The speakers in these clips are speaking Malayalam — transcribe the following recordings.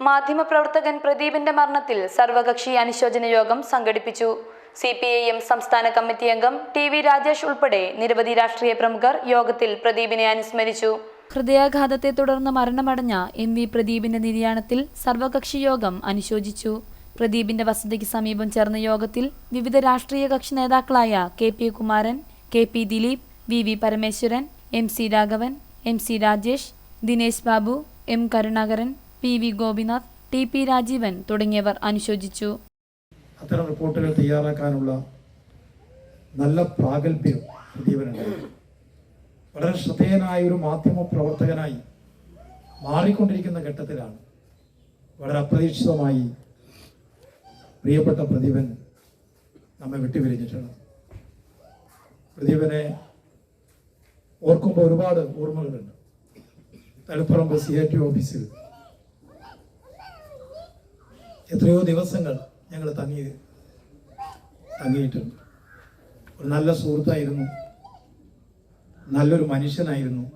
മാധ്യമപ്രവർത്തകൻ പ്രദീപിന്റെ മരണത്തിൽ സർവകക്ഷി അനുശോചന യോഗം സംഘടിപ്പിച്ചു. സി പി ഐ എം സംസ്ഥാന കമ്മിറ്റി അംഗം ടി വി രാജേഷ് ഉൾപ്പെടെ നിരവധി രാഷ്ട്രീയ പ്രമുഖർ യോഗത്തിൽ പ്രദീപിനെ അനുസ്മരിച്ചു. ഹൃദയാഘാതത്തെ തുടർന്ന് മരണമടഞ്ഞ എം വി പ്രദീപിന്റെ നിര്യാണത്തിൽ സർവകക്ഷി യോഗം അനുശോചിച്ചു. പ്രദീപിന്റെ വസതിക്ക് സമീപം ചേർന്ന യോഗത്തിൽ വിവിധ രാഷ്ട്രീയ കക്ഷി നേതാക്കളായ K P Kumaran K P Dileep V V Parameswaran M C Raghavan M C Rajesh Dinesh Babu M Karunakaran P V Gopinath T P Rajeevan തുടങ്ങിയവർ അനുശോചിച്ചു. അത്തരം റിപ്പോർട്ടുകൾ തയ്യാറാക്കാനുള്ള നല്ല പ്രാഗൽഭ്യം വളരെ ശ്രദ്ധേയനായ ഒരു മാധ്യമ പ്രവർത്തകനായി മാറിക്കൊണ്ടിരിക്കുന്ന ഘട്ടത്തിലാണ് വളരെ അപ്രതീക്ഷിതമായി പ്രിയപ്പെട്ട പ്രദീപൻ നമ്മെ വിട്ടുപിരിഞ്ഞിട്ടുള്ളത്. പ്രദീപനെ ഓർക്കുമ്പോൾ ഒരുപാട് ഓർമ്മകളുണ്ട്. തളിപ്പറമ്പ് സി ഐ ടി ഓഫീസിൽ എത്രയോ ദിവസങ്ങൾ ഞങ്ങൾ തങ്ങി തങ്ങിയിട്ടുണ്ട്. ഒരു നല്ല സുഹൃത്തായിരുന്നു. നല്ലൊരു മനുഷ്യനായിരുന്നു.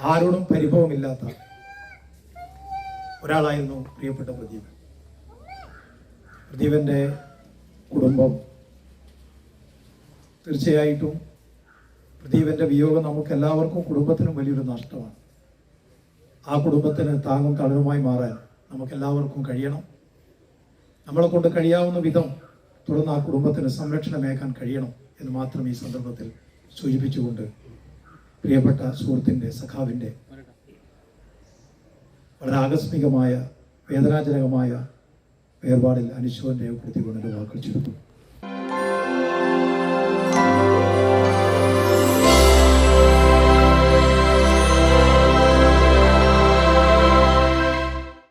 ആരോടും പരിഭവമില്ലാത്ത ഒരാളായിരുന്നു പ്രിയപ്പെട്ട പ്രദീപ് പ്രദീപന്റെ കുടുംബം. തീർച്ചയായിട്ടും പ്രദീപന്റെ വിയോഗം നമുക്ക് എല്ലാവർക്കും കുടുംബത്തിനും വലിയൊരു നഷ്ടമാണ്. ആ കുടുംബത്തിന് താങ്ങും തളരുമായി മാറാൻ നമുക്ക് എല്ലാവർക്കും കഴിയണം. നമ്മളെ കൊണ്ട് കഴിയാവുന്ന വിധം തുടർന്ന് ആ കുടുംബത്തിന് സംരക്ഷണമേക്കാൻ കഴിയണം എന്ന് മാത്രം ഈ സന്ദർഭത്തിൽ സൂചിപ്പിച്ചുകൊണ്ട് പ്രിയപ്പെട്ട സുഹൃത്തിന്റെ സഖാവിന്റെ വളരെ ആകസ്മികമായ വേദനാജനകമായ വേർപാടിൽ അനുശോചന രേഖപ്പെടുത്തിക്കൊണ്ട് വാക്കുകൾ